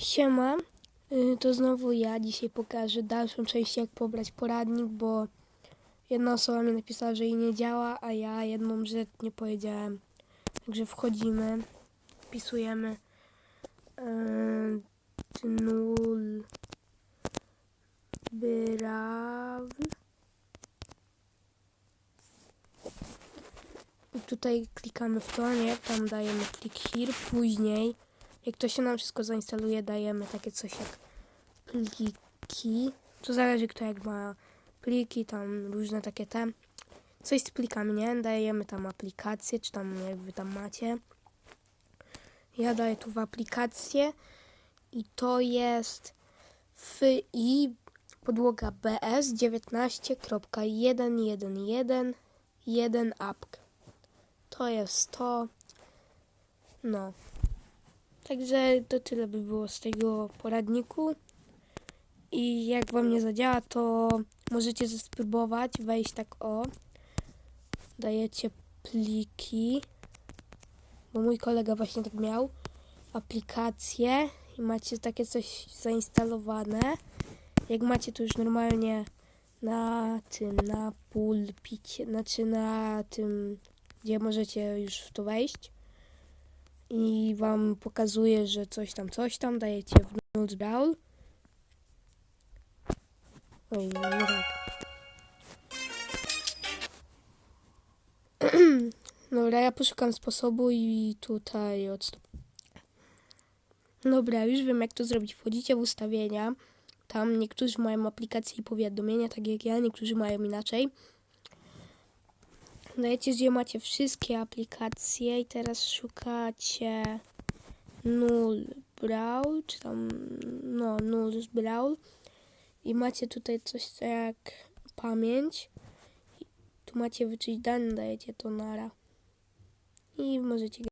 Siema, y, to znowu ja. Dzisiaj pokażę dalszą część, jak pobrać poradnik, bo jedna osoba mi napisała, że jej nie działa, a ja jedną rzecz nie powiedziałem. Także wchodzimy, wpisujemy yy, nul brawl. I tutaj klikamy w to, nie? Tam dajemy klik here, później jak to się nam wszystko zainstaluje, dajemy takie coś jak pliki. To zależy kto jak ma pliki, tam różne takie te. Coś z plikami, nie? Dajemy tam aplikację, czy tam jak wy tam macie. Ja daję tu w aplikację i to jest FI podłoga BS 19.111.1 app. To jest to. No. Także to tyle by było z tego poradniku. I jak wam nie zadziała, to możecie spróbować wejść tak o. Dajecie pliki. Bo mój kolega właśnie tak miał. Aplikacje i macie takie coś zainstalowane. Jak macie to już normalnie na tym, na pulpicie, znaczy na tym, gdzie możecie już w to wejść i wam pokazuje, że coś tam, coś tam, dajecie w Nudes Brawl. Oj, nie tak. Dobra, ja poszukam sposobu i tutaj odstąp. Dobra, już wiem jak to zrobić. Wchodzicie w ustawienia. Tam niektórzy mają aplikacje i powiadomienia, tak jak ja, niektórzy mają inaczej. Dajecie, gdzie macie wszystkie aplikacje i teraz szukacie null brawl, czy tam, no, null brawl i macie tutaj coś jak pamięć. I Tu macie wyczyć dane, dajecie to nara i możecie